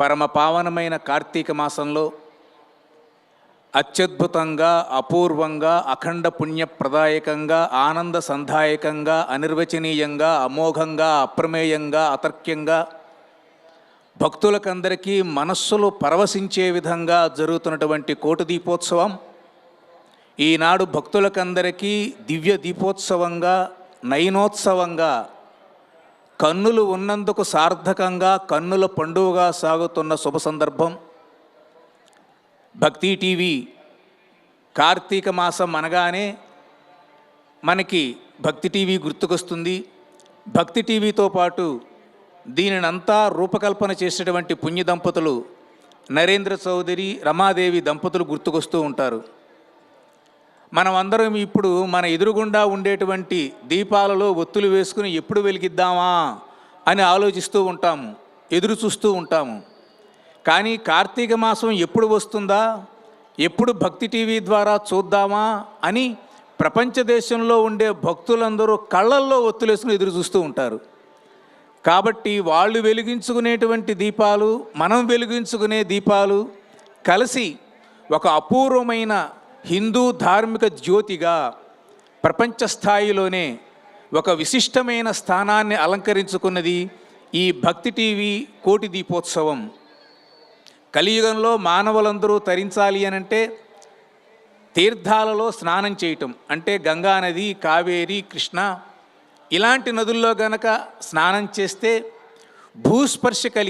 పరమ పావనమైన కార్తీక మాసంలో అత్యద్భుతంగా అపూర్వంగా అఖండ పుణ్యప్రదాయకంగా ఆనంద సంధాయకంగా అనిర్వచనీయంగా అమోఘంగా అప్రమేయంగా అతర్క్యంగా భక్తులకందరికీ మనస్సులు పరవశించే విధంగా జరుగుతున్నటువంటి కోటి దీపోత్సవం. ఈనాడు భక్తులకందరికీ దివ్య దీపోత్సవంగా నయనోత్సవంగా కన్నులు ఉన్నందుకు సార్థకంగా కన్నుల పండుగగా సాగుతున్న శుభ సందర్భం. భక్తి టీవీ కార్తీక మాసం అనగానే మనకి భక్తి టీవీ గుర్తుకొస్తుంది. భక్తి టీవీతో పాటు దీనినంతా రూపకల్పన చేసేటువంటి పుణ్య దంపతులు నరేంద్ర చౌదరి రమాదేవి దంపతులు గుర్తుకొస్తూ ఉంటారు. మనం అందరం ఇప్పుడు మన ఎదురుగుండా ఉండేటువంటి దీపాలలో ఒత్తులు వేసుకుని ఎప్పుడు వెలిగిద్దామా అని ఆలోచిస్తూ ఉంటాము ఎదురు చూస్తూ ఉంటాము. కానీ కార్తీక మాసం ఎప్పుడు వస్తుందా? ఎప్పుడు భక్తి టీవీ ద్వారా చూద్దామా అని ప్రపంచ దేశంలో ఉండే భక్తులందరూ కళ్ళల్లో ఒత్తులేసుకుని ఎదురు చూస్తూ ఉంటారు. కాబట్టి వాళ్ళు వెలిగించుకునేటువంటి దీపాలు మనం వెలిగించుకునే దీపాలు కలిసి ఒక అపూర్వమైన హిందూ ధార్మిక జ్యోతిగా ప్రపంచ స్థాయిలోనే ఒక విశిష్టమైన స్థానాన్ని అలంకరించుకున్నది ఈ భక్తి టీవీ కోటి దీపోత్సవం. కలియుగంలో మానవులందరూ తరించాలి అనంటే తీర్థాలలో స్నానం చేయటం అంటే గంగా నది కావేరి కృష్ణ ఇలాంటి నదుల్లో గనక స్నానం చేస్తే భూస్పర్శ కలిగి